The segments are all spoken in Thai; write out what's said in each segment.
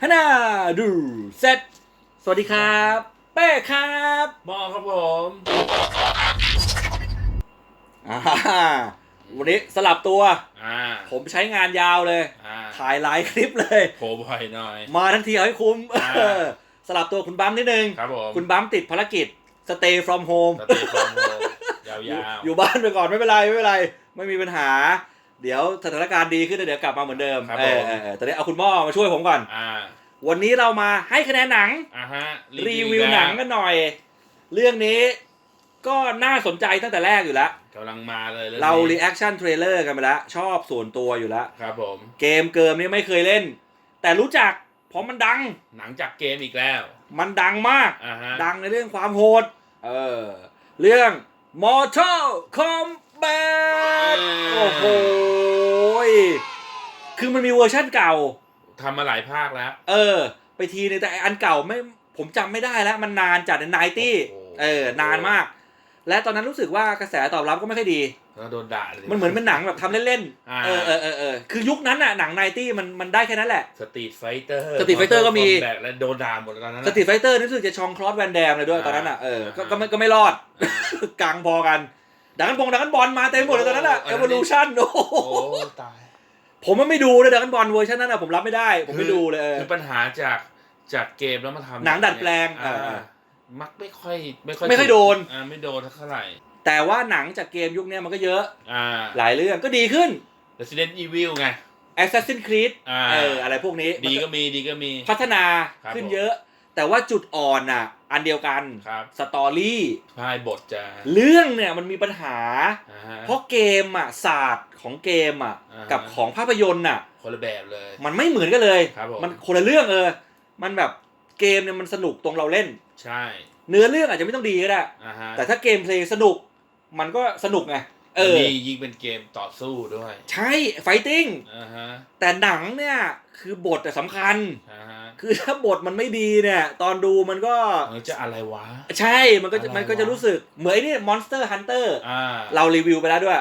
ฮันน่าดูเซตสวัสดีครับ เป้ครับมองครับผมอ่าวันนี้สลับตัว อ่าผมใช้งานยาวเลย อ่าถ่ายหลายคลิปเลย โผล่บ่อยหน่อย มาทั้งทีเอาให้คุ้มอ่า เออสลับตัวคุณบัมนิดนึง ครับผมคุณบัมติดภารกิจ stay from home สเตย์ฟอร์มโฮยาวอยู่ๆอยู่บ้านไปก่อนไม่เป็นไร ไม่เป็นไร ไม่มีปัญหา เดี๋ยวสถานการณ์ดีขึ้นเดี๋ยวกลับมาเหมือนเดิมครับเออผมเออเออตอนนี้เอาคุณหม่อมาช่วยผมก่อน อ่าวันนี้เรามาให้คะแนนหนัง อ่าฮะรีวิวหนังกันหน่อย เรื่องนี้ก็น่าสนใจตั้งแต่แรกอยู่แล้ว กำลังมาเลยองเรานี้รีแอคชั่นเทรลเลอร์กันไปแล้ว ชอบส่วนตัวอยู่แล้ว ครับผม เกมเกิมนี่ไม่เคยเล่น แต่รู้จักเพราะมันดัง หนังจากเกมอีกแล้วมันดังมาก อ่าฮะดังในเรื่องความโหด เออ เรื่อง Mortal Kombat โอ้โหย คือมันมีเวอร์ชั่นเก่า ทำมาหลายภาคแล้ว เออ ไปทีนึงแต่ไอ้อันเก่าไม่ผมจำไม่ได้แล้วมันนานจัดในไนตี้โอ้โห เออนานมาก และตอนนั้นรู้สึกว่ากระแสตอบรับก็ไม่ค่อยดี แล้วโดนด่าเลย มันเหมือนเป็นหนังแบบทำเล่นอ่า ๆเออเออเออเออคือยุคนั้นน่ะหนังไนตี้มันมันได้แค่นั้นแหละ สตรีทไฟเตอร์ Street Fighter ก็มีแบบและโดนด่าหมดตอนนั้นสนะตรีทไฟเตอร์นี่รู้สึกจะชองคลอสแวนแดมเลยด้วยตอนนั้นอะเออก็ก็ไม่ก็ไม่รอดอ่ากลางพอกัน ดังกันบงดังกันบอลมาเต็มหมดเลยตอนนั้นอะโอ้เออันนั้นเวอร์ลูชันโอ้โหโอ้ตาย ผมมันไม่ดูเลยดังกันบอลเวอร์ชันนั้นอะผมรับไม่ได้ ผมไม่ดูเลยเออคือปัญหาจากจากเกมแล้วมาทำหนังดัดแปลงอ่าเออมักไม่ค่อยไม่ค่อยไม่ค่อยโดนอ่าไม่โดนเท่าไหร่แต่ว่าหนังจากเกมยุคเนี้ยมันก็เยอะอ่าหลายเรื่องก็ดีขึ้น Resident Evil ไง Assassin's Creed อ่าเอออะไรพวกนี้ ดีมันก็มีดีก็มี พัฒนาครับขึ้นผมเยอะ แต่ว่าจุดอ่อนอะ อันเดียวกันครับสตอรี่พายบทจะเรื่องเนี่ยมันมีปัญหา อ่าฮะ เพราะเกมอะศาสตร์ของเกมอะ อ่าฮะ กับของภาพยนตร์อะ คนละแบบเลย มันไม่เหมือนกันเลยครับผม มันคนละเรื่องเออ มันแบบเกมเนี่ยมันสนุกตรงเราเล่น ใช่เนื้อเรื่องอาจจะไม่ต้องดีก็ได้ อ่าฮะแต่ถ้าเกมเพลย์สนุก มันก็สนุกไงเออมียิงเป็นเกมต่อสู้ด้วยใช่ไฟติ้ง อ่าฮะแต่หนังเนี่ยคือบทแต่สำคัญ อ่าฮะ คือถ้าบทมันไม่ดีเนี่ย ตอนดูมันก็เออจะอะไรวะ ใช่มันก็จะอะไรวะ มันก็จะรู้สึกเหมือนไอ้นี่ Monster Hunter อ่าเรารีวิวไปแล้วด้วย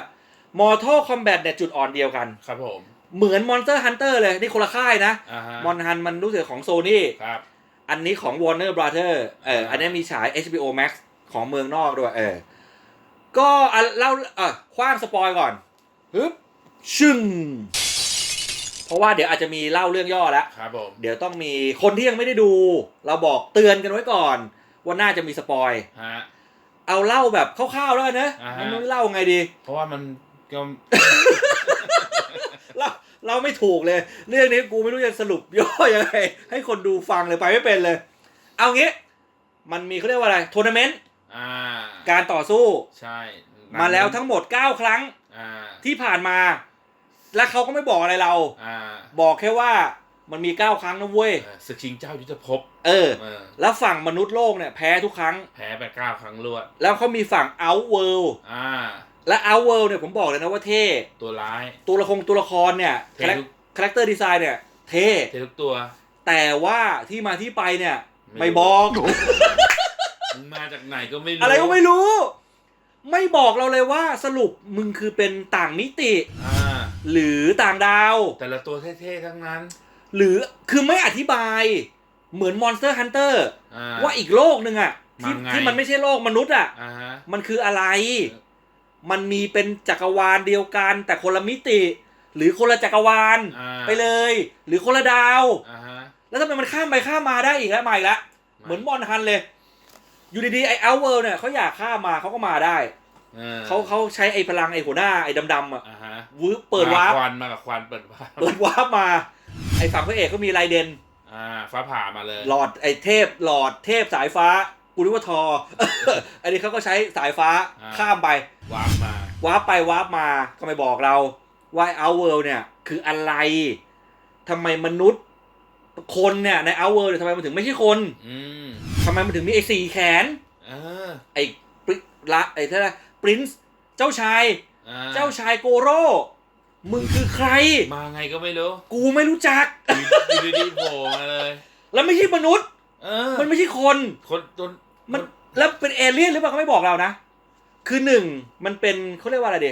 Mortal Kombat เนี่ยจุดอ่อนเดียวกัน ครับผมเหมือน Monster Hunter เลย นี่คนละค่ายนะ อ่าฮะ มอนฮันมันรู้สึกของ Sony ครับ อันนี้ของ Warner Brother เอออ่าอันนี้มีฉาย HBO Max ของเมืองนอกด้วย เออ ก็อะเล่าเออคว้างสปอยก่อนฮึบชึ่งเพ ราะว่าเดี๋ยวอาจจะมีเล่าเรื่องย่อแล้วครับผมเดี๋ยวต้องมีคนที่ยังไม่ได้ดู เราบอกเตือนกันไว้ก่อน ว่าน่าจะมีสปอยฮะ เอาเล่าแบบคร่าวๆแล้วกันนะอ่าฮะมันไม่รู้เล่าไงดี เพราะว่ามันก็เล่าเล่าไม่ถูกเลย เรื่องนี้กูไม่รู้จะสรุปย่อยังไงให้คนดูฟังเลยไปไม่เป็นเลย เอางี้ มันมีเขาเรียกว่าอะไรทัวร์นาเมนต์อ่าการต่อสู้ ใช่หนังมาแล้วทั้งหมด 9 ครั้งอ่าที่ผ่านมา และเขาก็ไม่บอกอะไรเรา อ่าบอกแค่ว่ามันมี9ครั้งนะเว้ยเออศึกชิงเจ้ายุทธภพเออ เออแล้วฝั่งมนุษย์โลกเนี่ยแพ้ทุกครั้ง แพ้ไปเก้าครั้งรวด แล้วเขามีฝั่ง Outworld อ่า และ Outworld เนี่ยผมบอกเลยนะว่าเท่ ตัวร้าย ตัวละครตัวละครเนี่ยเท่ทุกคาแรคเตอร์ดีไซน์เนี่ย เท่ เททุกตัวแต่ว่าที่มาที่ไปเนี่ยไม่ไม่บอก มึงมาจากไหนก็ไม่รู้อะไรก็ไม่รู้ ไม่บอกเราเลยว่าสรุปมึงคือเป็นต่างมิติ อ่า หรือต่างดาว แต่ละตัวเท่ๆทั้งนั้น หรือคือไม่อธิบายเหมือน Monster Hunter อ่าว่าอีกโลกหนึ่งอะที่มันไงที่มันไม่ใช่โลกมนุษย์อะอ่าฮะ มันคืออะไร มันมีเป็นจักรวาลเดียวกัน แต่คนละมิติ หรือคนละจักรวาลอ่า ไปเลย หรือคนละดาว อ่าฮะแล้วทำไมมันข้ามไปข้ามมาได้อีกแล้วมาอีกแล้วเหมือนมอนฮันเลย อยู่ดีๆไอ้เอลเวิร์เนี่ยเขาอยากข้ามมาเขาก็มาได้ออ เขาเขาใช้ไอ้พลังไอ้หัวหน้าไอ้ดำๆอะอ่าฮะวืบเปิดวาร์ปมควันมากับควันเปิดวาร์ปเปิดวาร์ปมา ไอ้ฝั่งพระเอกก็มีไรเดนอ่าฟ้าผ่ามาเลย หลอดไอ้เทพหลอดเทพสายฟ้ากูนึกว่าทอ อันนี้เขาก็ใช้สายฟ้าอ่าข้ามไปวาร์ปมาวาร์ปไปวาร์ปมาก็ไม่บอกเราว่าเอลเวิร์เนี่ย คืออะไรทำไมมนุษย์คนเนี่ยในเอลเวิร์เนี่ยทำไมมันถึงไม่ใช่คนอืมทำไมมันถึงมีไอ้สี่แขนเออไอ้ปริละไอ้เท่าไหร่ ปรินซ์เจ้าชาย อ่เจ้าชายโกโร่ มึงคือใคร มาไงก็ไม่รู้กูไม่รู้จัก อยู่ดีๆโผล่มาเลย แล้วไม่ใช่มนุษย์ เออมันไม่ใช่คน คนตัวมันแล้วเป็นเอเลี่ยนหรือเปล่าก็ไม่บอกเรานะ คือหนึ่งมันเป็นเขาเรียกว่าอะไรเด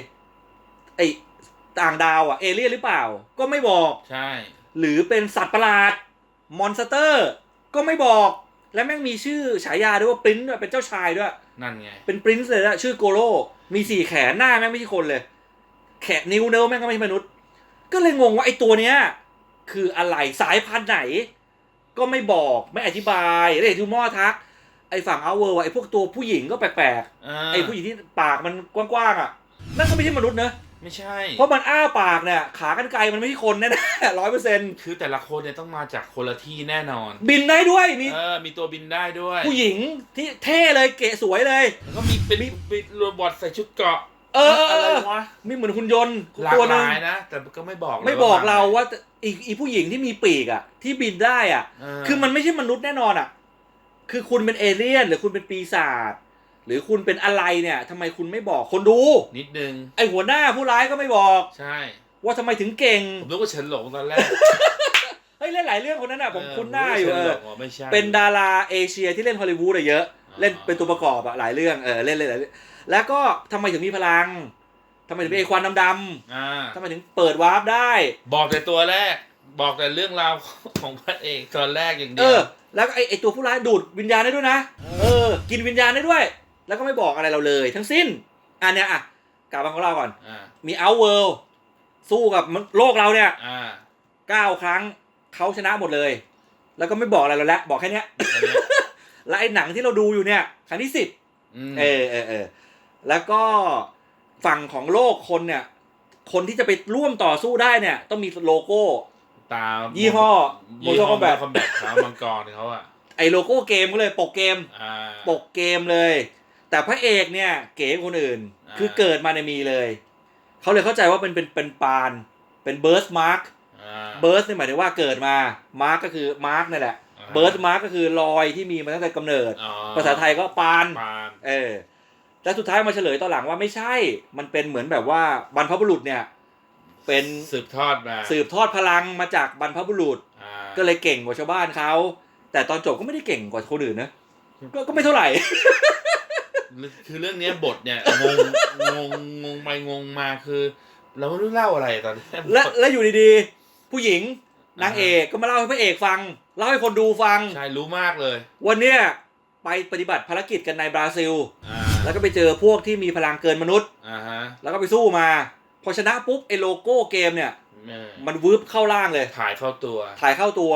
ไอต่างดาวอะเอเลี่ยนหรือเปล่า ก็ไม่บอก ใช่ หรือเป็นสัตว์ประหลาด มอนสเตอร์ ก็ไม่บอก และแม่งมีชื่อฉายาด้วยว่าปรินซ์ด้วยเป็นเจ้าชายด้วย นั่นไง เป็นปรินซ์เลยนะชื่อโกโลมีสี่แขนหน้าแม่งไม่ใช่คนเลย แขนนิ้วเนิวแม่งก็ไม่ใช่มนุษย์ ก็เลยงงว่าไอ้ตัวเนี้ย คืออะไรสายพันธุ์ไหน ก็ไม่บอกไม่อธิบายแล้วเห็นทูมอทัก ไอ้ฝั่งเอาเวอร์ไอ้พวกตัวผู้หญิงก็แปลกๆไอ้ผู้หญิงที่ปากมันกว้างๆอะนั่นก็ไม่ใช่มนุษย์เนอะ ไม่ใช่ เพราะมันอ้าปากเนี่ยขากันไกลมันไม่ใช่คนแน่ๆร้อยเปอร์เซ็นต์คือแต่ละคนเนี่ยต้องมาจากคนละที่แน่นอน บินได้ด้วยมีเออมีตัวบินได้ด้วย ผู้หญิงที่เท่เลยเก๋สวยเลย แล้วก็มีเป็นเป็นโรบอทใส่ชุดเกราะเออเอออะไรเออวะมีเหมือนหุ่นยนต์หลากตัวหหนึ่งลายนะ แต่ก็ไม่บอกลยไม่บอกเรามว่าอีอีผู้หญิงที่มีปีกอะ ที่บินได้อะเออคือมันไม่ใช่มนุษย์แน่นอนอะ คือคุณเป็นเอเลี่ยน หรือคุณเป็นปีศาจ หรือคุณเป็นอะไรเนี่ยทำไมคุณไม่บอกคนดู นิดนึง ไอหัวหน้าผู้ร้ายก็ไม่บอก ใช่ ว่าทำไมถึงเก่ง ผมนึกว่าเฉินหลงตอนแรกเฮ้ยเล่นหลายเรื่องคนนั้นอะผมเออคุ้นหน้าอยู่ผมเอนึกอว่าฉินหลงอ๋อไม่ใช่เป็นดาราเอเชียที่เล่นฮอลลีวูดอะเยอะอ๋อเล่นเป็นตัวประกอบอะหลายเรื่องเออเล่นเล่นหลายเรื่องแล้วก็ทำไมถึงมีพลังทำไมถึงเป็นไอควันดำอ่าๆทำไมถึงเปิดวาร์ปได้ บอกแต่ตัวแรก บอกแต่เรื่องราวของพระเอกตอนแรกอย่างเดีเอยว อ แล้วก็ไอไอตัวผู้ร้ายดูดวิญญาณได้ด้วยนะ เออ กินวิญญาณได้ด้วย แล้วก็ไม่บอกอะไรเราเลย ทั้งสิ้นอันเนี้ยอะกลับมาของเราก่อน อ่ามีเอาเวิลสู้กับโลกเราเนี่ยอ่าเก้าครั้งเขาชนะหมดเลย แล้วก็ไม่บอกอะไรเราแล้วบอกแค่เนี้ย อันเนี้ยแล้วไอ้หนังที่เราดูอยู่เนี่ยครั้งที่สิบอืมเออเออเออแล้วก็ฝั่งของโลกคนเนี่ย คนที่จะไปร่วมต่อสู้ได้เนี่ย ต้องมีโลโก้ ตามยี่ห้อยี่ห้อ Mortal Kombat คอมแบทเขามังกรเขาอะไอ้โลโก้เกมก็เลยปกเกม อ่าปกเกมเลย แต่พระเอกเนี่ย เก๋กว่าคนอื่น อ่า คือเกิดมาในยมีเลย เขาเลยเข้าใจว่าเป็นเป็นเป็นปาน เป็นเบิร์สมาร์กอ่า เบิร์สเนี่ยหมายถึงว่าเกิดมามาร์กก็คือมาร์กนั่นแหละอ่า เบิร์สมาร์กก็คือรอยที่มีมาตั้งแต่กำเนิด อ๋อภาษาไทยก็ปาน ปาน เออแล้วสุดท้ายมาเฉลยตอนหลังว่าไม่ใช่ มันเป็นเหมือนแบบว่าบรรพบุรุษเนี่ย เป็นสืบทอดมาสืบทอดพลังมาจากบรรพบุรุษ อ่าก็เลยเก่งกว่าชาวบ้านเขา แต่ตอนจบก็ไม่ได้เก่งกว่าคนอื่นนะ ก็ก็ไม่เท่าไหร่ คือเรื่องเนี้ยบทเนี่ยงงงงงงไปงงมาคือ เราไม่รู้เล่าอะไรตอนนี้และและอยู่ดีๆ ผู้หญิงนางเอกก็มาเล่าให้พระเอกฟัง เล่าให้คนดูฟัง ใช่รู้มากเลย วันเนี้ยไปปฏิบัติภารกิจกันในบราซิลอ่าแล้วก็ไปเจอพวกที่มีพลังเกินมนุษย์อ่าฮะแล้วก็ไปสู้มา พอชนะปุ๊บไอ้โลโก้เกมเนี่ยเออมันวืบเข้าล่างเลย ถ่ายเข้าตัว ถ่ายเข้าตัว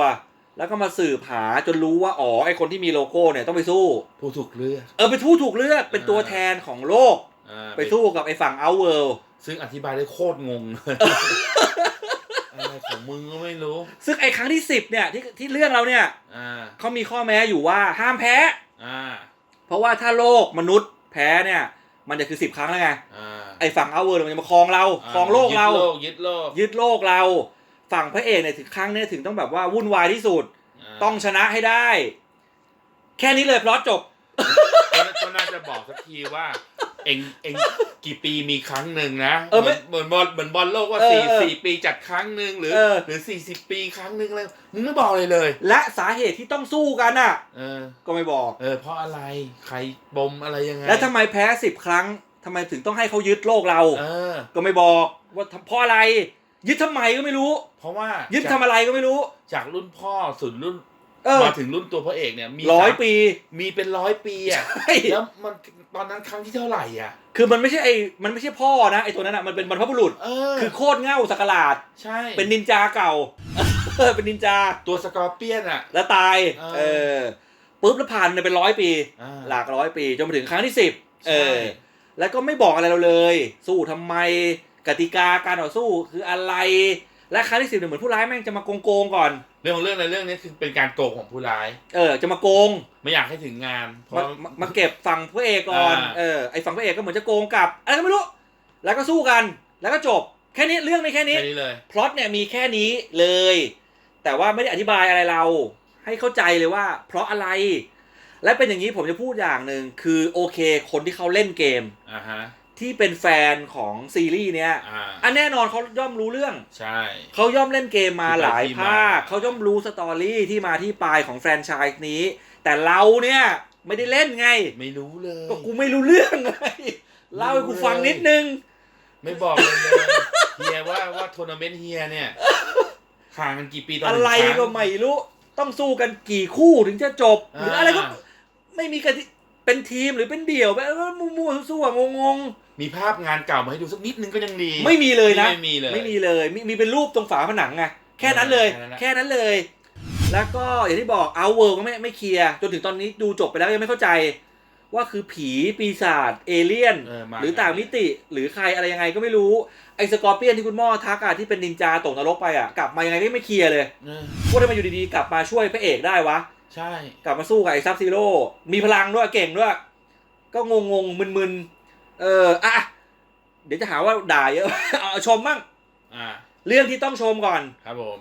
แล้วก็มาสืบหาจนรู้ว่าอ๋อไอคนที่มีโลโก้เนี่ยต้องไปสู้ ผู้ถูกเลือกเออเป็นผู้ถูกเลือกเป็นตัวแทนของโลก อ่าไปสู้กับไอฝั่งเอาเวิลด์ซึ่งอธิบายได้โคตรงงเลยอะไรของมึงก็ไม่รู้ ซึ่งไอครั้งที่สิบเนี่ยที่ที่เรื่องเราเนี่ยอ่า เขามีข้อแม้อยู่ว่าห้ามแพ้ อ่า เพราะว่าถ้าโลกมนุษย์แพ้เนี่ย มันจะคือสิบครั้งแล้วไงอ่าไอฝั่งเอาเวิลด์มันจะมาครองเราครองโลกเรา ยึดโลกยึดโลกยึดโลกเรา ฝั่งพระเอกเนี่ยถึงครั้งเนี้ถึงต้องแบบว่าวุ่นวายที่สุดาต้องชนะให้ได้ แค่นี้เลยพลอตจบก็ก็น่าจะบอกสักทีว่า เองเองกี่ปีมีครั้งหนึ่งนะเออไม่เหมือนบอลเหมือนบอลโลกว่าเออสี่เออสี่ปีจัดครั้งหนึ่งหรือ เออ หรือสี่สิบปีครั้งหนึ่งเลยมึงไม่บอกเลยเลย และสาเหตุที่ต้องสู้กันน่ะ เออ ก็ไม่บอก เออ เพราะอะไรใครบมอะไรยังไงแล้วทำไมแพ้สิบครั้งทำไมถึงต้องให้เขายึดโลกเรา เออ ก็ไม่บอกว่าเพราะอะไร ยึดทำไมก็ไม่รู้ เพราะว่ายึดจากทำอะไรก็ไม่รู้ จากรุ่นพ่อสุดรุ่นเออมาถึงรุ่นตัวพระเอกเนี่ยมีร้อยสามปี มีเป็นร้อยปีอะใช่ แล้วมันตอนนั้นครั้งที่เท่าไหร่อะ คือมันไม่ใช่ไอ้มันไม่ใช่พ่อนะไอ้ตัวนั้นอะมันเป็นบรรพบุรุษ เออคือโคตรเง่าสักหลาด ใช่เป็นนินจาเก่า เออเป็นนินจาตัวสกอร์เปียนอะ แล้วตายเออ เออปุ๊บแล้วผ่านไปเป็นร้อยปี อ่า หลากร้อยปีจนมาถึงครั้งที่สิบเอใช่อแล้วก็ไม่บอกอะไรเราเลย สู้ทำไม กติกาการต่อสู้คืออะไร และครั้งที่สิบเนี่ยเหมือนผู้ร้ายแม่งจะมาโกงโกงๆก่อน เรื่องของเรื่องในเรื่องนี้คือเป็นการโกงของผู้ร้าย เออ จะมาโกงไม่อยากให้ถึงงานเพมาราะมามาเก็บฝั่งพระเอกก่อน อ่า เออ ไอฝั่งพระเอกก็เหมือนจะโกงกลับ อะไรก็ไม่รู้ แล้วก็สู้กัน แล้วก็จบ แค่นี้ เรื่องไม่แค่นี้ แค่นี้เลย พล็อตเนี่ยมีแค่นี้เลย แต่ว่าไม่ได้อธิบายอะไรเรา ให้เข้าใจเลยว่า เพราะอะไร และเป็นอย่างนี้ผมจะพูดอย่างหนึ่งคือโอเค คนที่เขาเล่นเกม อ่าฮะ ที่เป็นแฟนของซีรีส์เนี้ยอ่าอันแน่นอนเขาย่อมรู้เรื่อง ใช่ เขาย่อมเล่นเกมมาที่ไปหลายที่ภาคมาเขาย่อมรู้สตอรี่ที่มาที่ไปของแฟรนไชส์นี้ แต่เราเนี่ยไม่ได้เล่นไง ไม่รู้เลย ก็กูไม่รู้เรื่องไงเล่าให้กูฟังนิดนึง ไม่บอกเลยเลยเฮียว่าว่าทัวร์นาเมนต์เฮียเนี่ยห่างกันกี่ปีตอนหอะนึ่งไรครั้งก็ไม่รู้ ต้องสู้กันกี่คู่ถึงจะจบ หรืออะไรก็อ่าไม่มีกันที่ เป็นทีมหรือเป็นเดี่ยวแบบมั่วๆสู้ๆงงมีภาพงานเก่ามาให้ดูสักนิดนึงก็ยังดีๆไม่มีเลยนะ ไม่มีเลย ไม่มีเลยมีมีเป็นรูปตรงฝาผนังไงแค่นั้นเลย แค่นั้นนะแค่นั้นเลย แล้วก็อย่างที่บอกเอาเวิร์ก็ไม่ไม่เคลียร์จนถึงตอนนี้ดูจบไปแล้วยังไม่เข้าใจ ว่าคือผีปีศาจเอเลี่ยน เออมาหรือต่างมิติหรือใครอะไรยังไงก็ไม่รู้ ไอ้สกอร์เปียนที่คุณหม่อทักอะที่เป็นนินจาตกนรกไปอะกลับมายังไงก็ไม่เคลียร์เลย เออ ว่าทำไมอยู่ดีๆ กลับมาช่วยพระเอกได้วะ ใช่ กลับมาสู้กับไอ้ซับซีโร่มีพลังด้วยเก่งด้วย ก็งงงๆมึนๆเอออะเดี๋ยวจะหาว่าด่าเยอะ เอาชมมั่งอ่า เรื่องที่ต้องชมก่อน ครับผม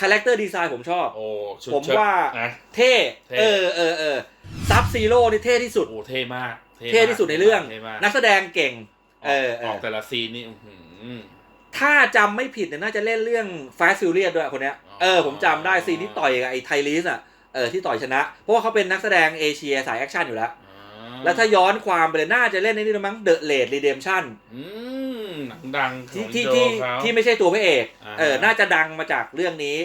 คาแรคเตอร์ดีไซน์ผมชอบ โอ้ชุดผมเชิ้ตว่านะเท่เท่เออเออเออซับซีโร่นี่เท่ที่สุดโอ้เท่มาก เท่ที่สุดในเรื่องเท่มากนักแสดงเก่ง เออเอออกอแต่ละซีนนี่อื้อหือถ้าจำไม่ผิดเนี่ยน่าจะเล่นเรื่อง Fast Furious ด้วยคนเนี้ยอ๋อเออผมจำได้ซีนที่ต่อยกับไอ้ไทลิสอะ เออที่ต่อยชนะ เพราะว่าเขาเป็นนักแสดงเอเชียสายแอคชั่นอยู่แล้วอ่าแล้วถ้าย้อนความไปเลยน่าจะเล่นในนี่ด้วยมั้ง The Late Redemption อืมหนังดังขที่องที่โจที่เขาที่ไม่ใช่ตัวพระเอกอ่าเออน่าจะดังมาจากเรื่องนี้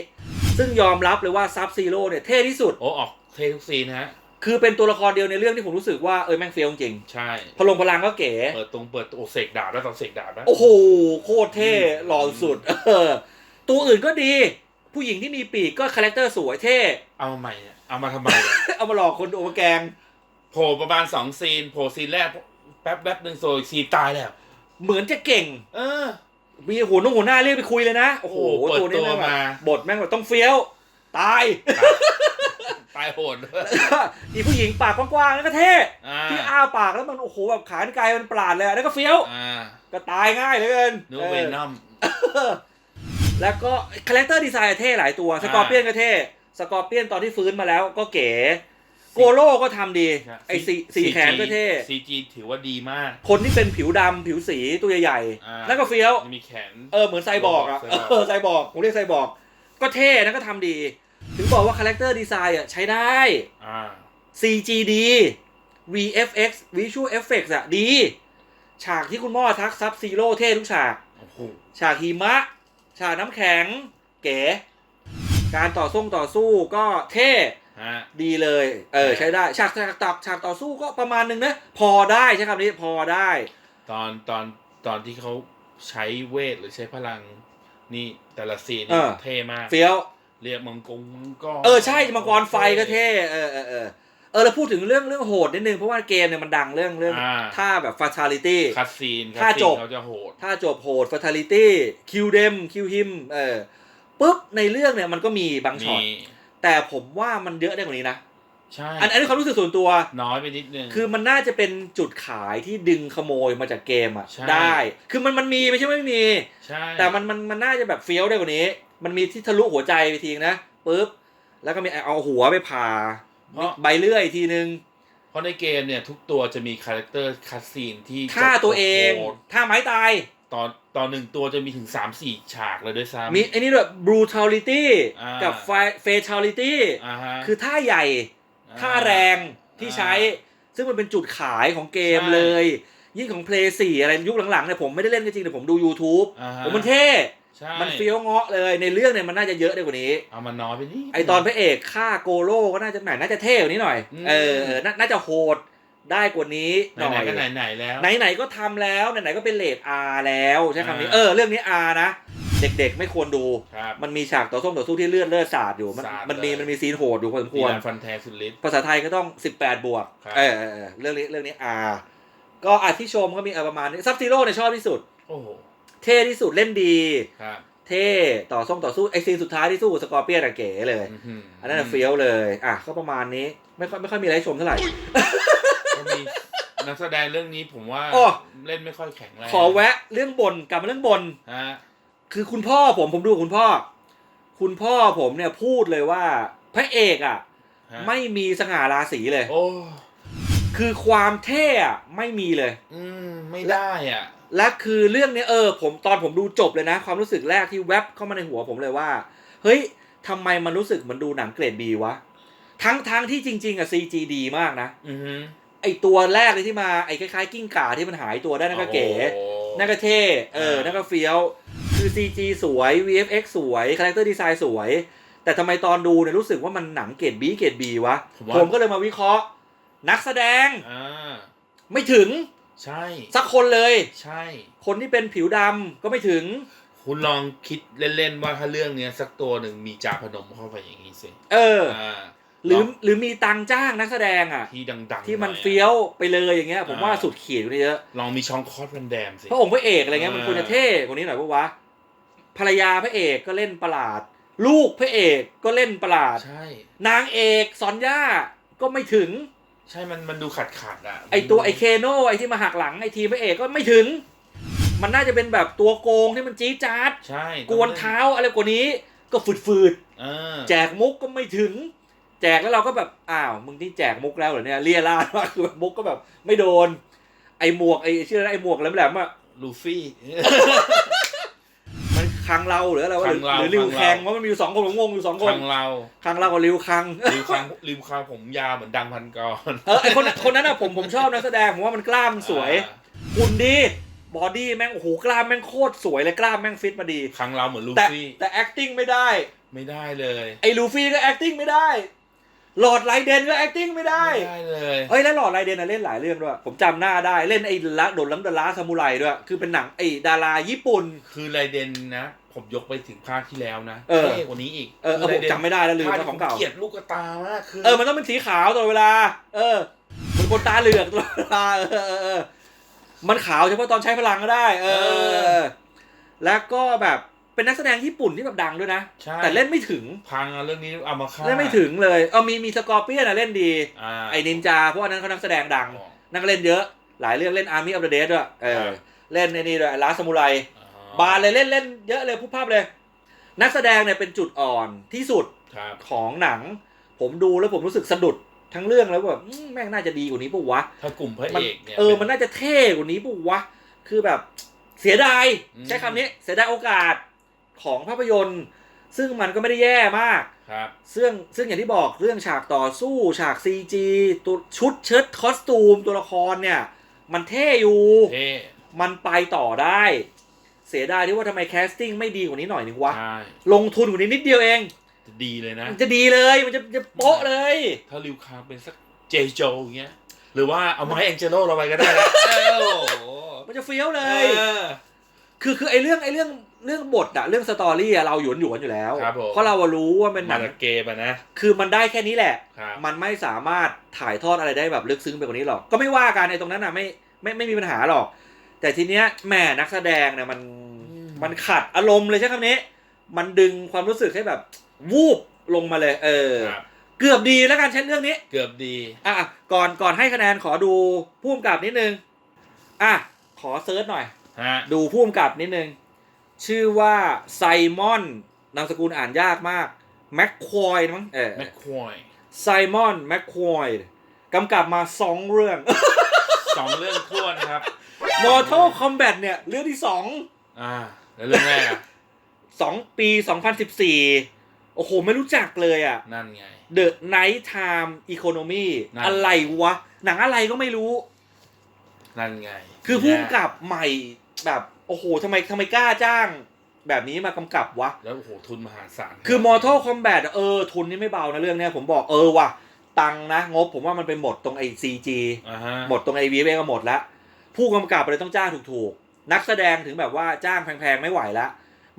ซึ่งยอมรับเลยว่าซับซีโร่เนี่ยเท่ที่สุดโอ้ออกเท่ทุกซีนฮะคือเป็นตัวละครเดียวในเรื่องที่ผมรู้สึกว่าเออแม่งเฟี้ยวจริง ใช่ พลงพลังก็เก๋ เปิดตรงเปิดโอเสกดาบแล้วตอนเสกดาบแล้วโอ้โห โคตรเท่หล่อสุด เออ ตัวอื่นก็ดี ผู้หญิงที่มีปีกก็คาแรคเตอร์สวยเท่ เอามาใหม่เนี่ยเอามาทำไมเนี่ย เอามาหลอกคนโอมาแกง โผล่ประมาณสองซีนโผล่ซีนแรกแป๊บแป๊บหนึ่งโซยซีนตายแล้ว เหมือนจะเก่ง เออ มีหัวนุ่งหัวหน้าเรียกไปคุยเลยนะ โอ้โหโอ้โหตัวนี้แม่งเปิดตัวแบบมา บทแม่งแบบต้องเฟี้ยว ตาย ตายโหดด้วยอีผู้หญิงปากกว้างๆนั่นก็เท่อ่าที่อ้าปากแล้วมันโอ้โหแบบขานไกลมันปราดเลยนั่นก็เฟี้ยว อ่าก็ตายง่ายเหลือเกินนึกว่าเวเออนัม แล้วก็คาแรคเตอร์ดีไซน์เท่หลายตัว สกอร์เปียนก็เท่ สกอร์เปียนตอนที่ฟื้นมาแล้วก็เก๋ โกโล่ก็ทำดี ไอ้สีสีแขนก็เท่ ซีจีถือว่าดีมาก คนที่เป็นผิวดำผิวสีตัวใหญ่อ่าๆ นั่นก็เฟี้ยว มีแขน เออเหมือนไซบอร์กอะไซบอร์ก เออไซบอร์กผมเรียกไซบอร์กก็เท่นะก็ทำดี ถึงบอกว่าคาแรคเตอร์ดีไซน์อะใช้ได้ อ่า CGD VFX Visual Effects อะดี ฉากที่คุณหม่อทักซับซีโร่เท่ทุกฉาก โอ้โห ฉากหิมะ ฉากน้ำแข็งเก๋ การต่อสู้ต่อสู้ก็เท่ฮะ ดีเลย เออ ใช้ได้ ฉากฉากตับฉากต่อสู้ก็ประมาณหนึงนะ พอได้ใช้คำนี้พอได้ ตอนตอนตอนที่เขาใช้เวทหรือใช้พลังนี่แต่ละซีนเอนี่อเท่มาก เฟี้ยว เรียกมังกรมังกร เออ ใช่มังกรไฟก็เท่ เออเออเออ เออแล้วพูดถึงเรื่องเรื่องโหดนิดนึง เพราะว่าเกมเนี่ยมันดังเรื่องเรื่องอ่าท่าแบบ fatality คัดซีนถ้าคัดซีนจบเขาจะโหดถ้าจบโหด fatality kill them kill him เออปุ๊บในเรื่องเนี่ยมันก็มีบางช็อตมีแต่ผมว่ามันเยอะได้กว่านี้นะใช่อันอันนี้ความรู้สึกส่วนตัวน้อยไปนิดนึงคือมันน่าจะเป็นจุดขายที่ดึงขโมยมาจากเกมอะใช่ได้ คือมันมันมีไม่ใช่ไม่มีใช่แต่มันมันมันน่าจะแบบเฟี้ยวได้กว่านี้ มันมีที่ทะลุหัวใจไปทีนะปุ๊บแล้วก็มีเอาหัวไปผ่า เพราะ ใบเลื่อยทีนึง เพราะในเกมเนี่ยทุกตัวจะมีคาแรคเตอร์คัดซีนที่ท่าตัวเองโหดท่าไม้ตาย ตอนตอนหนึ่งตัวจะมีถึงสามสี่ฉากเลยด้วยซ้ำ มีไอ้นี่ด้วย brutality อ่ากั กับ fatality อ่าฮะ คือท่าใหญ่ ท่าแรงที่ใช้ ซึ่งมันเป็นจุดขายของเกมใช่เลย ยิ่งของ Play 4 อะไรยุคหลังๆเนี่ยผมไม่ได้เล่นก็จริงแต่ผมดู YouTube อ่าฮะ ผมมันเท่ ใช่มันเฟี้ยวเงาะเลยในเรื่องเนี่ยมันน่าจะเยอะได้กว่านี้ เอามันน้อยไปนี่ไอตอนพระเอกฆ่าโกโร่ก็น่าจะแหมน่าจะเท่กว่านี้หน่อยอืมเออเออนาน่าจะโหดได้กว่านี้หน่อไหนยๆก็ไหนๆแล้ว ไหนๆก็ทำแล้วไหนๆก็เป็นเลด R แล้วใช้คำนี้อ่าเออเรื่องนี้ R นะ เด็กๆไม่ควรดู ครับ มันมีฉากต่อสู้ต่อสู้ที่เลือดเลือดสาดอยู่ มันสาดมันมีเลย มันมีซีนโหดอยู่พอสมคมีวรดานฟันแทงสุดฤทธิ์ ภาษาไทยก็ต้อง 18 บวก ครับ เออเออเออเรื่องนี้เรื่องนี้ R ก็อาที่ชมก็มีเออประมาณนี้ซับซีโร่เนี่ยชอบที่สุด โอ้โห เท่ที่สุดเล่นดี ครับ เท่ต่อสู้ต่อสู้ไอซีนสุดท้ายที่สู้กับสกอร์เปียนอะเก๋เลยอื้อหือันนั้นนะเฟี้ยวเลย อะก็ประมาณนี้ไม่ค่อยไม่ค่อยมีอะไรให้ชมเท่าไหร่ ก็มีนักแสดงเรื่องนี้ผมว่าอ้อเล่นไม่ค่อยแข็งแรงขอแวะเรื่องบนกลับมาเรื่องบน ฮะคือคุณพ่อผมผมดูกับคุณพ่อ คุณพ่อผมเนี่ยพูดเลยว่าพระเอกอะ ฮะไม่มีสง่าราศีเลย โอ้คือความเท่อะไม่มีเลย อืมไม่ได้อะ และคือเรื่องเนี้ยเออผมตอนผมดูจบเลยนะ ความรู้สึกแรกที่แวบเข้ามาในหัวผมเลยว่า เฮ้ยทำไมมันรู้สึกเหมันดูหนังเกรดบีวะ ทั้งทั้งที่จริง ๆอะซีจีดีมากนะ อือฮึไอตัวแรกเลยที่มาไอคล้ายๆกิ้งก่าที่มันหายตัวได้นั่นก็เก๋โอ้ นั่นก็เท่เออ อ่านั่นั่นก็เฟี้ยว คือ CG สวย VFX สวยคาแรคเตอร์ดีไซน์สวย แต่ทำไมตอนดูเนี่ยรู้สึกว่ามันหนังเกรดบีเกรดบีวะ ผมว่า ผมก็เลยมาวิเคราะห์ นักแสดงอ่าไม่ถึง ใช่ สักคนเลย ใช่ คนที่เป็นผิวดำก็ไม่ถึง คุณลองคิดเล่นๆว่าถ้าเรื่องเนี้ยสักตัวหนึ่งมีจาพนมเข้าไปอย่างนี้สิเออ อ่าหรือหรือมีตังค์จ้างนักแสดงอะ ที่ดังๆที่มันหอยอะ เฟี้ยวไปเลยอย่างเงี้ย ผมอ่าว่า สุดขีดกว่านี้เยอะลองมีช่องคอสแวนแดมสิ พระองค์พระเอกอะไรเงี้ยมันอ่าควรจะเท่กว่านี้หน่อยปะวะภรรยาพระเอกก็เล่นประหลาด ลูกพระเอกก็เล่นประหลาด ใช่ นางเอกซอนย่าก็ไม่ถึง ใช่มันมันดูขัดขัดๆอะไอตัวไอเคโนไอที่มาหักหลังไอทีมพระเอกก็ไม่ถึง มันน่าจะเป็นแบบตัวโกงที่มันจี๊ดจ๊าดใช่กวนเท้าอะไรกว่านี้ก็ฝืดเออๆแจกมุกก็ไม่ถึง แจกแล้วเราก็แบบอ้าวมึงที่แจกมุกแล้วเหรอเนี่ยเลียล่าดมากคือแบบมุกก็แบบไม่โดน ไอหมวกไอชื่ออะไรไอหมวกแหลมๆอะลูฟี่มัน คังเราหรืออะไรวะหรือคังเราหรือริวคังเราแคงว่ามันมีอยู่สองคนผมงงอยู่สองคนทางเราคังเรากับริวคังริมคางริมคางผมยาวเหมือนดังพันกรเออไอคนนั้นคนนั้นอะผมผมชอบนักแสดงผมว่ามันกล้ามสวยอ่าหุ่นดีบอดี้แม่งโอ้โหกล้ามแม่งโคตรสวยเลยกล้ามแม่งฟิตมาดีคางเราเหมือนลูแต่ฟี่แต่ acting ไม่ได้ ไม่ได้เลยไอ้ลูฟี่ก็ acting ไม่ได้ หลอดไลเดนก็ acting ไม่ได้ ไม่ได้เลยเอ้ยแล้วหลอดไลเดนน่ะเล่นหลายเรื่องด้วย ผมจำหน้าได้เล่นไอ้ละโดนล้ำดาราซามูไรด้วย คือเป็นหนังไอ้ดาราญี่ปุ่น คือไรเดนนะ ผมยกไปถึงภาคที่แล้วนะเออเท่กว่านี้อีกเออเออผมจำไม่ได้แล้วลืมภาคเจ้าที่ของเก่าผมเกลียดลูกกระตามากคือ เออ มันต้องเป็นสีขาวตลอดเวลา เออเหมือนคนตาเหลือกตลอดเวลา เออเออเออ มันขาวเฉพาะตอนใช้พลังก็ได้ เออแล้วก็แบบ เป็นนักแสดงญี่ปุ่นที่แบบดังด้วยนะ ใช่ แต่เล่นไม่ถึง พังอะเรื่องนี้เอามาฆ่า เล่นไม่ถึงเลย เออมีมีสกอร์เปียนอะเล่นดี อ่าไอ้นินจาเพราะว่านั้นเขานักแสดงดัง อ๋อ นั่นก็เล่นเยอะ หลายเรื่องเล่น Army of the Dead ด้วยเออ ครับ เล่นในนี่ด้วยลาสมูไร อ๋อบานเลยเล่นเล่นเยอะเลยผู้ภาพเลย นักแสดงเนี่ยเป็นจุดอ่อนที่สุดครับ ของหนัง ผมดูแล้วผมรู้สึกสะดุดทั้งเรื่องแล้วแบบอืมแม่งน่าจะดีกว่านี้ปุ๊วะ ถ้ากลุ่มพระมันเอกเนี่ยเออ มันน่าจะเท่กว่านี้ปุ๊วะ คือแบบเสียดายอืมใช้คำนี้ เสียดายโอกาส ของภาพยนตร์ ซึ่งมันก็ไม่ได้แย่มาก ครับ ซึ่งซึ่งอย่างที่บอกเรื่องฉากต่อสู้ฉาก CG ตัวชุดเชิ้ตคอสตูมตัวละครเนี่ย มันเท่อยู่ เท่มันไปต่อได้ เสียดายที่ว่าทำไมแคสติ้งไม่ดีกว่านี้หน่อยนึงวะ ใช่ลงทุนกว่านี้นิดเดียวเอง จะดีเลยนะ มันจะดีเลย มันจะจะโป๊ะเลย ถ้าริวคางเป็นสักเจโจอย่างเงี้ย หรือว่าเอาไม้แองเจโลเราไปก็ได้นะเออโอ้โหมันจะเฟี้ยวเลเอยอคือคือไอ้เรื่องไอ้เรื่อง เรื่องบทอะเรื่องสตอรี่อะเราหยวนหยวนๆอยู่แล้ว ครับผม เพราะเราอะรู้ว่าเป็นหมานังจากเกมอะนะ คือมันได้แค่นี้แหละ ครับ มันไม่สามารถถ่ายทอดอะไรได้แบบลึกซึ้งไปกว่านี้หรอก ก็ไม่ว่ากันไอ้ตรงนั้นอะไม่ไม่ไม่มีปัญหาหรอก แต่ทีเนี้ยแหม่นักแสดงเนี่ยมันมันขัดอารมณ์เลยใช่คำนี้ มันดึงความรู้สึกให้แบบวูบลงมาเลย เออ ครับเกือบดีแล้วกันเช่นเรื่องนี้ เกือบดี อะก่อนก่อนให้คะแนนขอดูผู้กำกับนิดนึง อะ ขอเซิร์ชหน่อย ฮะ ดูผู้กำกับนิดนึง ชื่อว่าไซมอนนามสกุลอ่านยากมากแมคควอยมั้งเออแมคควอยไซมอนแมคควอยกำกับมาสองเรื่องสองเรื่องท้วนครับ Mortal Kombat เนี่ย เรื่องที่สองอ่าแล้วเรื่องแรกอะสองปี2014โอ้โห ไม่รู้จักเลยอะ นั่นไง The Night Time Economy นั่นอะไรวะ หนังอะไรก็ไม่รู้ นั่นไง คือพุ่มกับใหม่แบบ โอ้โหทำไมทำไมกล้าจ้างแบบนี้มากำกับวะ แล้วโอ้โหทุนมหาศาลคือ Mortal Kombat อะเออ ทุนนี่ไม่เบานะเรื่องเนี้ยผมบอกเออว่ะ ตังค์นะ งบผมว่ามันไปหมดตรงไอซีจีอ่าฮะหมดตรงไอวีก็หมดแล้วผู้กำกับเลยต้องจ้างถูกๆ นักแสดงถึงแบบว่าจ้างแพงๆ ไม่ไหวแล้ว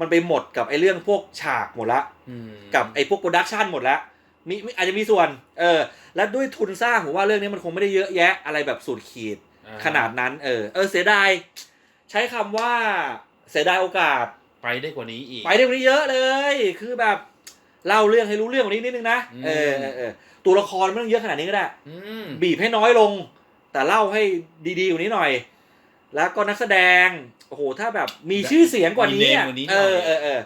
มันไปหมดกับไอเรื่องพวกฉากหมดละ อืมกับไอพวกโปรดักชันหมดแล้วมีมีอาจจะมีส่วน เออ และด้วยทุนสร้างผมว่าเรื่องนี้มันคงไม่ได้เยอะแยะอะไรแบบสุดขีด อ่ขนาดนั้นเออเออเสียดาย ใช้คำว่าเสียดายโอกาส ไปได้กว่านี้อีก ไปได้กว่านี้เยอะเลย คือแบบเล่าเรื่องให้รู้เรื่องกว่านี้นิดนึงนะอืมเออเออเออตัวละครไม่ต้องเยอะขนาดนี้ก็ได้อืมบีบให้น้อยลง แต่เล่าให้ดีๆกว่านี้หน่อย แล้วก็นักแสดงโอ้โหถ้าแบบมีชื่อเสียงกว่านี้อะมี name กว่านี้หน่เออยอเออเออ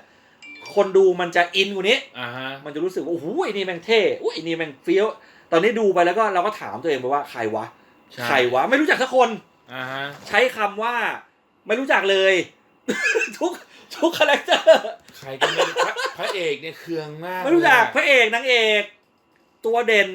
คนดูมันจะอินกว่านี้อ่าฮะมันจะรู้สึกว่าโอ้โหไอ้นี่แม่งเท่อุ้ยไอ้นี่แม่งเฟี้ยวตอนนี้ดูไปแล้วก็เราก็ถามตัวเองไปว่าใครวะใช่ใครวะไม่รู้จักสักคนอ่าฮะใช้คำว่า ไม่รู้จักเลย ทุกทุกคาแรคเตอร์ใครก็ไม่รู้พระพระเอกเนี่ยเคืองมากไม่รู้จักเลยอะพระเอกนางเอก ตัวเด่น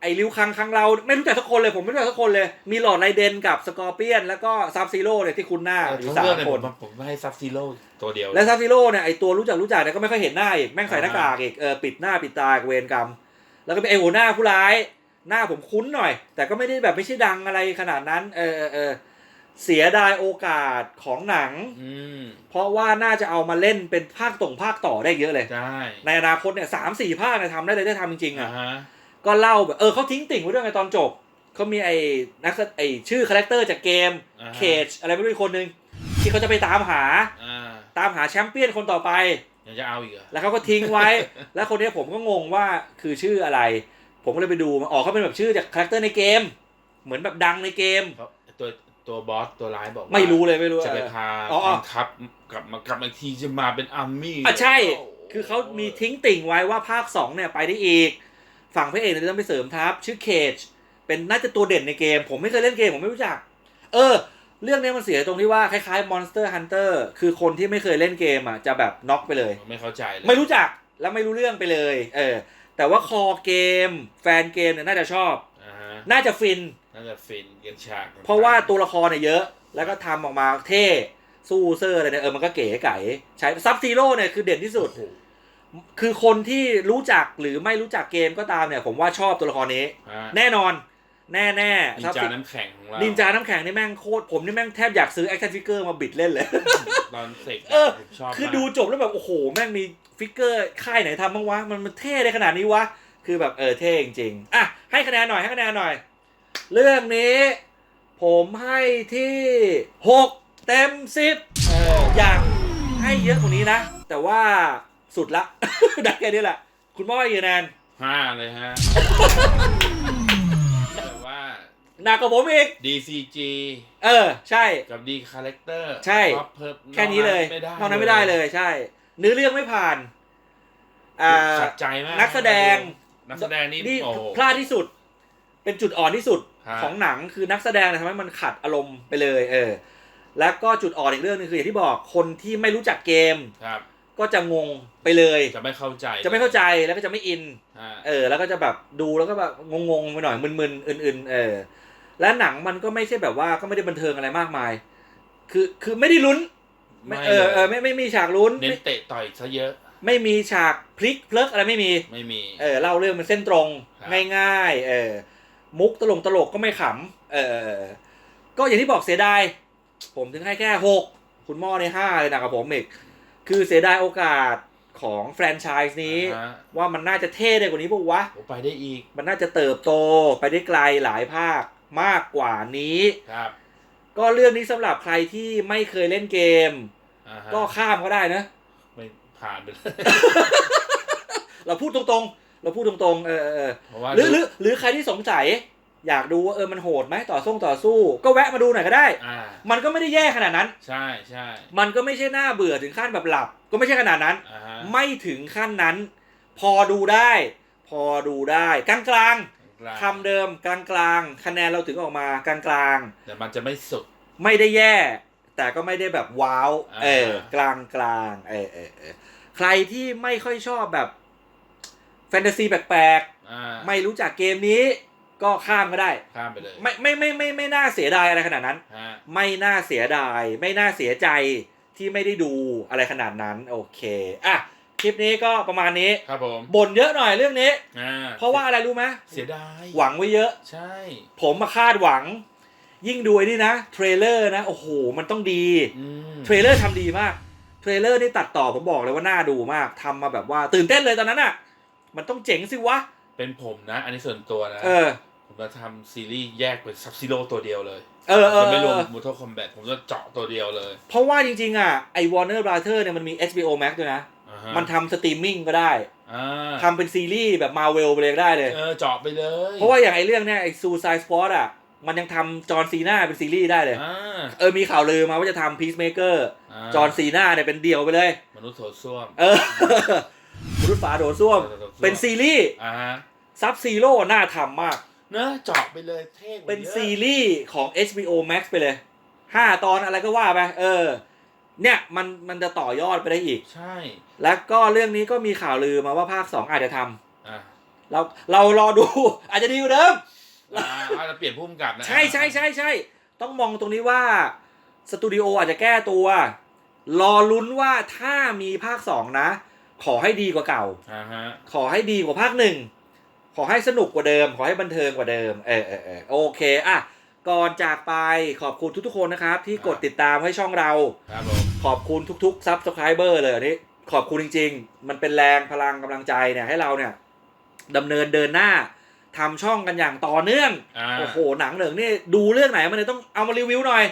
ไอ้ริวคังคังเรา ไม่รู้จักสักคนเลย ผมไม่รู้จักสักคนเลย มีหลอดไรเดนกับสกอร์เปียน แล้วก็ซับซีโร่เนี่ยที่คุณหน้าเอออยู่ทั้งสาเรื่องมเนี่ยคผนมผมให้ซับซีโร่ตัวเดียว และซับซีโร่เนี่ยไอ้ตัวรู้จักรู้จักเนี่ยก็ไม่ค่อยเห็นหน้าอีกแม่งใส่อ่าหน้ากากอีกเออปิดหน้าปิดตาเวรกรรม แล้วก็เป็นไอ้หัวหน้าผู้ร้าย หน้าผมคุ้นหน่อย แต่ก็ไม่ได้แบบไม่ใช่ดังอะไรขนาดนั้น เออเออเออ เสียดายโอกาสของหนังอืมเพราะว่าน่าจะเอามาเล่นเป็นภาคต่งภาคต่อได้เยอะเลยได้ในอนาคตเนี่ยสามสี่ภาคเนี่ยทำได้เลยได้ทำจริงๆอ่าอะฮะก็เล่าแบบเออเขาทิ้งติ่งไว้ด้วยไงตอนจบ เขามีไอ้นักแสไอ้ชื่อคาแรคเตอร์จากเกมอ่าฮะเคจอะไรไม่รู้อีกคนนึง ที่เขาจะไปตามหาอ่าตามหาแชมเปี้ยนคนต่อไปยังจะเอาอีกเหรอแล้วเขาก็ทิ้งไว้ แล้วคนเนี้ยผมก็งงว่าคือชื่ออะไร ผมก็เลยไปดูมาอ๋อเขาเป็นแบบชื่อจากคาแรคเตอร์ในเกม เหมือนแบบดังในเกมเขาตัว ตัวบอสตัวร้ายบอกว่าไม่รู้เลยไม่รู้จะไปเออพาอ๋ออ๋อแอนครับกลับมากลับมาอีกทีจะมาเป็นอาร์มี่อะใช่ คือเขามีทิ้งติ่งไว้ว่าภาค 2 เนี่ยไปได้อีก ฝั่งพระเอกเนี่ยจะต้องไปเสริมทัพ ชื่อเคจเป็นน่าจะตัวเด่นในเกม ผมไม่เคยเล่นเกม ผมไม่รู้จัก เออ เรื่องนี้มันเสียตรงที่ว่าคล้ายๆ Monster Hunter คือคนที่ไม่เคยเล่นเกมอะจะแบบน็อกไปเลย ไม่เข้าใจเลยไม่รู้จักแล้วไม่รู้เรื่องไปเลย เออ แต่ว่าคอเกม แฟนเกมเนี่ยน่าจะชอบ อ่าฮะน่าจะฟิน น่าจะฟินกันฉากเพราะว่าตัวละครเนี่ยเยอะ แล้วก็ทำออกมาเท่สู้เซอร์อะไรเนี่ยเออมันก็เก๋ไก่ใช้ซับซีโร่เนี่ยคือเด่นที่สุดโอ้โหคือคนที่รู้จักหรือไม่รู้จักเกมก็ตามเนี่ย ผมว่าชอบตัวละครนี้ ฮะแน่นอน แน่แน่นินครับจาน้ำแข็งของเรานินจาน้ำแข็งนี่แม่งโคตรผมนี่แม่งแทบอยากซื้อแอคชั่นฟิกเกอร์มาบิดเล่นเลย ตอนเสกเออ ผมชอบคือมากดูจบแล้วแบบ โอ้โห แม่งมีฟิกเกอร์ค่ายไหนทำบ้างวะ มันมันเท่ได้ขนาดนี้วะ คือแบบเออเท่จริงๆอะให้คะแนนหน่อยให้คะแนนหน่อย เรื่องนี้ ผมให้ที่หกเต็มสิบเอออยากให้เยอะกว่านี้นะ แต่ว่าสุดละ ได้แค่นี้แหละ คุณพ่อให้กี่คะแนนห้าเลยฮะ แต่ว่า หนักกว่าผมอีก DCG เออ ใช่ กับ D Character ใช่ ก็เพิ่มแค่นี้เลยไม่ได้นอกนั้นไม่ได้เลยใช่ เนื้อเรื่องไม่ผ่านอ่าขัดใจมากนักแสดงนักแสดงนี่นี่โอ้โหพลาดที่สุด เป็นจุดอ่อนที่สุดฮะ ของหนังคือนักแสดงเนี่ยทำให้มันขัดอารมณ์ไปเลยเออแล้วก็จุดอ่อนอีกเรื่องหนึงคืออย่างที่บอกคนที่ไม่รู้จักเกม ครับก็จะงงไปเลย จะไม่เข้าใจจะไม่เข้าใจแล้วก็จะไม่อิน ฮะเออ แล้วก็จะแบบดูแล้วก็แบบงงๆไปหน่อยมึนๆอื่นๆ เออ และหนังมันก็ไม่ใช่แบบว่าก็ไม่ได้บันเทิงอะไรมากมาย คือคือไม่ได้ลุ้นไม่เออเออไม่ไม่มีฉากลุ้นเน้นไม่เตะต่อยซะเยอะไม่มีฉากพลิกเพลิกอะไรไม่มี ไม่มี เออเล่าเรื่องเป็นเส้นตรงครับ ง่ายๆ เออ มุกตลกตลกก็ไม่ขำเออเออเออก็อย่างที่บอกเสียดาย ผมถึงให้แค่หกคุณหม้อในห้าเลยนะกับผมอีกคือเสียดายโอกาสของแฟรนไชส์นี้ อ่าฮะ ว่ามันน่าจะเท่ได้กว่านี้ปะวะ โอ้ไปได้อีกมันน่าจะเติบโตไปได้ไกลหลายภาคมากกว่านี้ ครับก็เรื่องนี้สำหรับใครที่ไม่เคยเล่นเกม อ่าฮะก็ข้ามก็ได้นะ ไม่ผ่านไปเลย เราพูดตรงๆ เราพูดตรงๆเออเออเออเพราะว่าหรือหรือหรือใครที่สงสัย อยากดูว่าเออมันโหดไหมต่อสู้ต่อสู้ ก็แวะมาดูหน่อยก็ได้อ่ามันก็ไม่ได้แย่ขนาดนั้น ใช่ใช่มันก็ไม่ใช่น่าเบื่อถึงขั้นแบบหลับ ก็ไม่ใช่ขนาดนั้นอ่าฮะไม่ถึงขั้นนั้น พอดูได้ พอดูได้กลางกลางๆคำเดิมกลางกลางๆคะแนนเราถึงออกมากลางกลางๆแต่มันจะไม่สุด ไม่ได้แย่ แต่ก็ไม่ได้แบบว้าวอ่าเออกลางกลางๆเออเออเออใครที่ไม่ค่อยชอบแบบ แฟนตาซีแปลกอ่าๆ ไม่รู้จักเกมนี้ ก็ข้ามก็ได้ ข้ามไปเลยไม่ไม่ไม่ไม่ไม่น่าเสียดายอะไรขนาดนั้น ฮะไม่น่าเสียดาย ไม่น่าเสียใจที่ไม่ได้ดูอะไรขนาดนั้น โอเคอะคลิปนี้ก็ประมาณนี้ครับผมบ่นเยอะหน่อยเรื่องนี้ อ่าเพราะว่าอะไรรู้ไหมเสียดายหวังไว้เยอะ ใช่ผมมาคาดหวัง ยิ่งดูไอ้นี่นะเทรลเลอร์นะโอ้โหมันต้องดี อืมเทรลเลอร์ทำดีมาก เทรลเลอร์นี่ตัดต่อผมบอกเลยว่าน่าดูมากทำมาแบบว่าตื่นเต้นเลยตอนนั้นอะ มันต้องเจ๋งสิวะ เป็นผมนะ อันนี้ส่วนตัวนะ เออ ผมจะทำซีรีส์แยกเป็นซับซิโ o ตัวเดียวเลย เออเออจะไม่รวมเออมูท a l คอมแบทผมจะเจาะตัวเดียวเลย เพราะว่าจริงๆ อะ ไอ้ Warner Brother เนี่ยมันมี HBO Max ด้วยนะอ่าฮะมันทำสตรีมมิ่งก็ได้อ่าทำเป็นซีรีส์แบบมาเวลไปเลยก็ได้เลย เออเจาะไปเลย เพราะว่าอย่างไอ้เรื่องเนี้ยไอ้ Suicide Squad อะมันยังทำจอห์นซีนาเป็นซีรีส์ได้เลยอ่าเออมีข่าวลือมาว่าจะทำ Peacemaker าจอห์นซีนาเนี่ยเป็นเดี่ยวไปเลย มนุษย์โถส้วม เออ มนุษย์ฝาโดดซ่วมมนุษย์โถส้วม เป็นซีรีส์อ่าฮะซับซีโร่น่าทำมาก เนอะเจาะไปเลยเท่กว่าเป็นยอะซีรีส์ของ HBO Max ไปเลยห้าตอนอะไรก็ว่าไปเออ เนี่ยมันมันจะต่อยอดไปได้อีก ใช่ แล้วก็เรื่องนี้ก็มีข่าวลือมาว่าภาค2อาจจะทำอะเราเรารอดู อาจจะดีกว่าเดิมอ่าอาจจะเปลี่ยนผู้กำกับนะใช่ใช่ใช่ใช่ต้องมองตรงนี้ว่าสตูดิโออาจจะแก้ตัว รอลุ้นว่าถ้ามีภาคสองนะ ขอให้ดีกว่าเก่า อ่าฮะ ขอให้ดีกว่าภาคหนึ่ง ขอให้สนุกกว่าเดิม ขอให้บันเทิงกว่าเดิม เออเออเออโอเค อะ ก่อนจากไปขอบคุณทุกๆคนนะครับ ที่กดติดตามให้ช่องเรา ครับผม ขอบคุณทุกๆซับสไครเบอร์เลยอันนี้ขอบคุณจริง ๆ มันเป็นแรงพลังกำลังใจเนี่ยให้เราเนี่ยดำเนินเดินหน้าทำช่องกันอย่างต่อเนื่อง อ่า โอ้โห หนังเหนึ่งนี่ดูเรื่องไหนมันเลยต้องเอามารีวิวหน่อย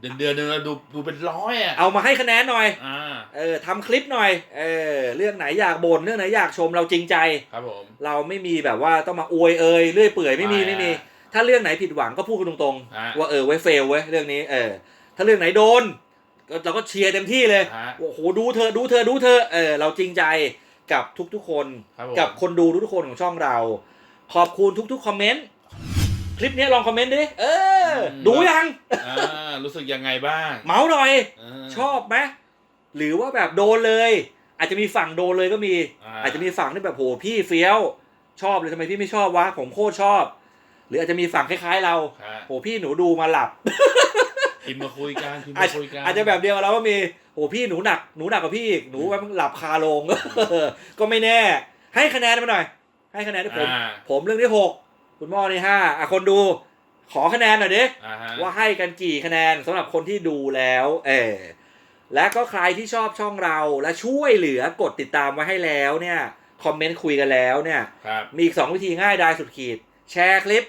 เดือนเดือนหนึงเราดูดูเป็นร้อยอะ เอามาให้คะแนนหน่อย อ่า เออทำคลิปหน่อย เออ เรื่องไหนอยากบ่นเรื่องไหนอยากชมเราจริงใจ ครับผม เราไม่มีแบบว่าต้องมาอวยเอ่ยเรื่อยเปื่อยไม่มีไม่ไม่มีอะถ้าเรื่องไหนผิดหวังก็พูดกันตรงอะ ๆ ว่าเออไว้เฟลเว้ยเรื่องนี้ เออ ถ้าเรื่องไหนโดนก็เราก็เชียร์เต็มที่เลยฮะโอ้โหดูเธอะดูเธอะดูเธอะเออเราจริงใจกับทุกๆคน ครับผม กับคนดูทุกๆคนของช่องเรา ขอบคุณทุกๆคอมเมนต์ คลิปนี้ลองคอมเมนต์ดิ เออดูยัง อ่ารู้สึกยังไงบ้างเมาส์หน่อยา ชอบไหมหรือว่าแบบโดนเลย อาจจะมีฝั่งโดนเลยก็มี อ่า อาจจะมีฝั่งที่แบบโหพี่เฟี้ยว ชอบเลยทำไมพี่ไม่ชอบวะผมโคตรชอบ หรืออาจจะมีฝั่งคล้ายๆเราฮะโหพี่หนูดูมาหลับ พิมพ์มาคุยกันพิมพ์อาจมาคุยกันอาจจะแบบเดียวกับเราก็มีโหพี่หนูหนักหนูหนักกว่าพี่อีกหนูแบบหลับคาโรง ก็ไม่แน่ ให้คะแนนมาหน่อย ให้คะแนนให้ผม อ่าผมเรื่องที่หก คุณหม่อนี่ห้าอะคนดูขอคะแนนหน่อยดิอ่าฮะว่าให้กันกี่คะแนนสำหรับคนที่ดูแล้ว เออและก็ใครที่ชอบช่องเราและช่วยเหลือกดติดตามไว้ให้แล้วเนี่ยคอมเมนต์คุยกันแล้วเนี่ย ครับมีอีกสองวิธีง่ายดายสุดขีด แชร์คลิป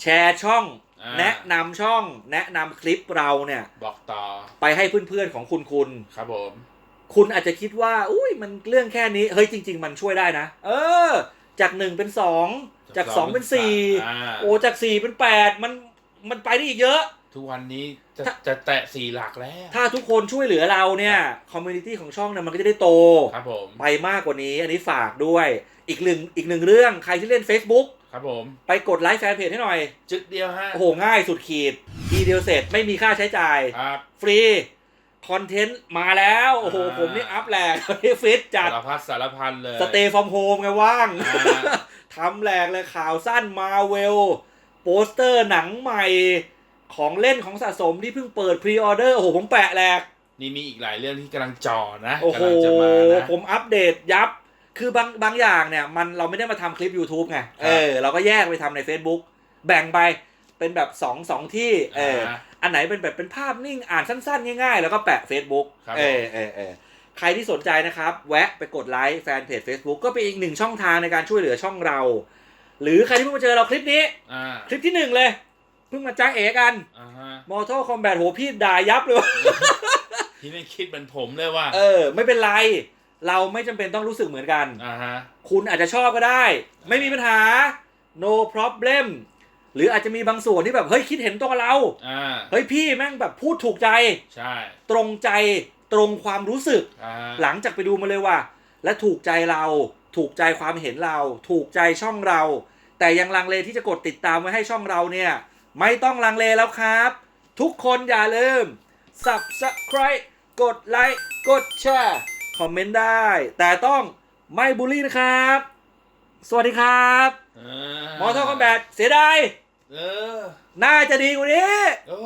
แชร์ช่อง อ่าแนะนำช่อง แนะนำคลิปเราเนี่ย บอกต่อไปให้เพื่อนๆของคุณคุณ ครับผม คุณอาจจะคิดว่า อุ้ยมันเรื่องแค่นี้ เฮ้ยจริง ๆ มันช่วยได้นะ เออ จากหนึ่งเป็นสอง จากสองเป็นสี่อ่าโอ้จากสี่เป็นแปดมันมันไปได้อีกเยอะ ทุกวันนี้จะถ้า จะแตะสี่หลักแล้ว ถ้าทุกคนช่วยเหลือเราเนี่ยคอมมูนิตี้ของช่องเนี่ยมันก็จะได้โต ครับผม ไปมากกว่านี้อันนี้ฝากด้วยอีกหนึ่งอีกหนึ่งเรื่องใครที่เล่น Facebook ครับผม ไปกดไลค์แฟนเพจให้หน่อย จึกเดียวฮะโอ้โห ง่ายสุดขีดทีเดียวเสร็จไม่มีค่าใช้จ่าย ครับ ฟรีคอนเทนต์มาแล้ว โอ้โห อ่า ผมนี่อัพแหลกนี่ฟิตจัดสารพัดสารพันเลยสเตย์ฟอร์มโฮมไงว่าง อ่า ทำแหลกเลยข่าวสั้นมาเวลโปสเตอร์หนังใหม่ของเล่นของสะสมที่เพิ่งเปิดพรีออเดอร์โอ้โหผมแปะแหลก นี่มีอีกหลายเรื่องที่กำลังจ่อนะโอ้โหกำลังจะมานะผมอัปเดตยับ คือบางบางอย่างเนี่ย มันเราไม่ได้มาทำคลิป YouTube ไง เออ เราก็แยกไปทำใน Facebook แบ่งไปเป็นแบบสองสองที่ เอออ่าอันไหนเป็นแบบเป็นภาพนิ่งอ่านสั้นๆ ง่ายๆ แล้วก็แปะ Facebook ครับเออเออเออ ใครที่สนใจนะครับ แวะไปกดไลค์แฟนเพจ Facebook ก็เป็นอีกหนึ่งช่องทางในการช่วยเหลือช่องเรา หรือใครที่เพิ่งมาเจอเราคลิปนี้ อ่าคลิปที่หนึ่งเลย เพิ่งมาจ้าเอกันอ่าฮะ Mortal Kombat โหพี่ด่ายับเลยว่ะที่ไม่คิดเหมือนผมเลยว่าเออ ไม่เป็นไร เราไม่จำเป็นต้องรู้สึกเหมือนกัน อ่าฮะ คุณอาจจะชอบก็ได้ ไม่มีปัญหา no problem หรืออาจจะมีบางส่วนที่แบบ เฮ้ยคิดเห็นตัวเรา อ่า เฮ้ยพี่แม่งแบบพูดถูกใจ ใช่ ตรงใจ ตรงความรู้สึก อ่าหลังจากไปดูมาเลยว่า และถูกใจเรา ถูกใจความเห็นเรา ถูกใจช่องเรา แต่ยังลังเลที่จะกดติดตามไว้ให้ช่องเราเนี่ย ไม่ต้องลังเลแล้วครับ ทุกคนอย่าลืม subscribe กดไลค์กดแชร์คอมเมนต์ได้ แต่ต้องไม่บูลลี่นะครับ สวัสดีครับอ่ามอเตอร์คอมแบทเสียดายเออน่าจะดีกว่านี้โอ้